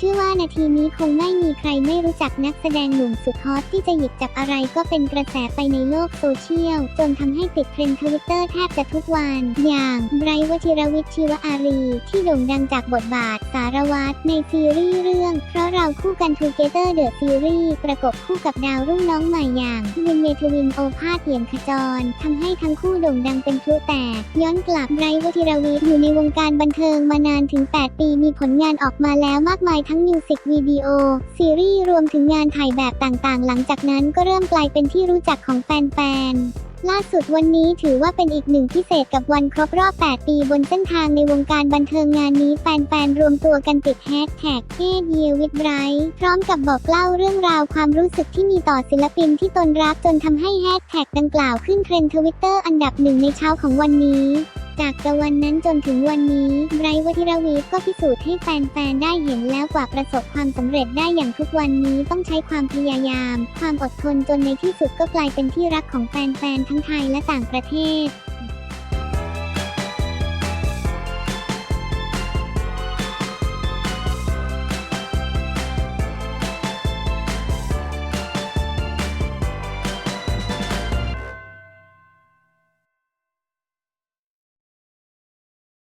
เชื่อว่านาทีนี้คงไม่มีใครไม่รู้จักนักแสดงหนุ่มสุดฮอตที่จะหยิบจับอะไรก็เป็นกระแสไปในโลกโซเชียล จนทำให้ติดเทรนด์ทวิตเตอร์แทบจะทุกวัน อย่างไบรท์วชิรวิทย์ชีวอารี ที่โด่งดังจากบทบาท สารวัตรในซีรีส์เรื่อง เพราะเราคู่กัน Together The Series ประกบคู่กับดาวรุ่งน้องใหม่อย่างวินเมทวินโอภาสเหียมขจรทำให้ทั้งคู่โด่งดังเป็นพลุแตกย้อนกลับไบรท์วชิรวิทย์อยู่ในวงการบันเทิงมานานถึง 8 ปีมีผลงานออกมาแล้วมากมายทั้งมิวสิกวิดีโอ ซีรีส์รวมถึงงานถ่ายแบบต่างๆ หลังจากนั้นก็เริ่มกลายเป็นที่รู้จักของแฟนๆล่าสุดวันนี้ถือว่าเป็นอีกหนึ่งพิเศษกับวันครบรอบ 8 ปีบนเส้นทางในวงการบันเทิงงานนี้แฟนๆ รวมตัวกันติดแฮชแท็กเอเยียวิดไบรท์พร้อมกับบอกเล่าเรื่องราวความรู้สึกที่มีต่อศิลปินที่ตนรักจนทำให้แฮชแท็กดังกล่าวขึ้นเทรนด์ทวิตเตอร์อันดับหนึ่งในเช้าของวันนี้ จากตะวันนั้นจนถึงวันนี้ไบรท์วทิรวีก็พิสูจน์ให้แฟนๆ ได้เห็นแล้วกว่าประสบความสำเร็จได้อย่างทุกวันนี้ต้องใช้ความพยายาม ความอดทนจนในที่สุดก็กลายเป็นที่รักของแฟนๆ ทั้งไทยและต่างประเทศ